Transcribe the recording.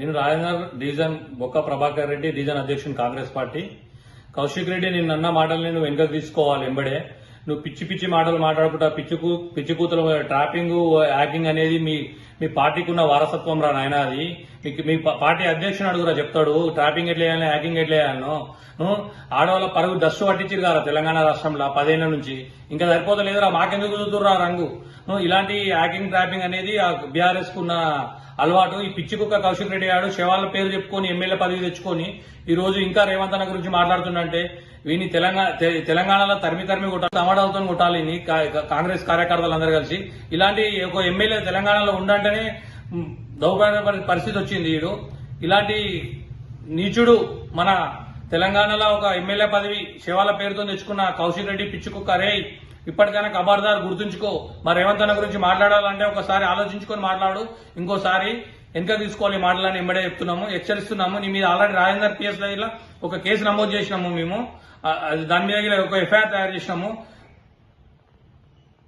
నేను రాజేందర్ డివిజన్ బొక్క ప్రభాకర్ రెడ్డి డివిజన్ అధ్యక్షుని కాంగ్రెస్ పార్టీ. కౌశిక్ రెడ్డి నేను అన్న మాటల్ని నువ్వు వెనుక తీసుకోవాలి ఎంబడే. నువ్వు పిచ్చి పిచ్చి మాటలు మాట్లాడుకుంటా పిచ్చి పిచ్చి కూతురు ట్రాపింగ్ హ్యాకింగ్ అనేది మీ మీ పార్టీకి ఉన్న వారసత్వం రా నాయన అది. మీకు మీ పార్టీ అధ్యక్షుడు అడుగురా చెప్తాడు. ట్రాపింగ్ ఎట్లా చేయాలి హ్యాకింగ్ ఎట్లా ఆడవాళ్ళ పరుగు దస్సు పట్టించారు కదా తెలంగాణ రాష్ట్రంలో పదేళ్ళ నుంచి? ఇంకా సరిపోతలేదురా మాకెందుకు చూద్దురా రంగు? ఇలాంటి హ్యాకింగ్ ట్రాపింగ్ అనేది ఆ బీఆర్ఎస్ కున్న అలవాటు. ఈ పిచ్చి కుక్క కౌశిక్ రెడ్డి గారు శవాల పేరు చెప్పుకొని ఎమ్మెల్యే పదవి తెచ్చుకొని ఈ రోజు ఇంకా రేవంత్ అన్న గురించి మాట్లాడుతుండంటే వీని తెలంగాణ తెలంగాణలో తరిమి తరిమి కొట్టాలి తమడాలతో కొట్టాలి కాంగ్రెస్ కార్యకర్తలందరూ కలిసి. ఇలాంటి ఒక ఎమ్మెల్యే తెలంగాణలో ఉండంటే మ్, దౌర్భాగ్య పరిస్థితి వచ్చింది వీడు ఇలాంటి నీచుడు మన తెలంగాణలో ఒక ఎమ్మెల్యే పదవి శివాల పేరుతో తెచ్చుకున్న కౌశిక్ రెడ్డి పిచ్చుకుక్క రే ఇప్పటికైనా కబార్దార్ గుర్తుంచుకో. మరి రేవంత్ అన్న గురించి మాట్లాడాలంటే ఒకసారి ఆలోచించుకొని మాట్లాడు. ఇంకోసారి వెనక తీసుకోవాలి మాటలని ఇమ్మడే చెప్తున్నాము హెచ్చరిస్తున్నాము. నీ మీద ఆల్రెడీ రాజేందర్ పిఎస్లో ఒక కేసు నమోదు చేసినాము మేము. దాని మీద ఒక ఎఫ్ఐఆర్ తయారు చేసినాము.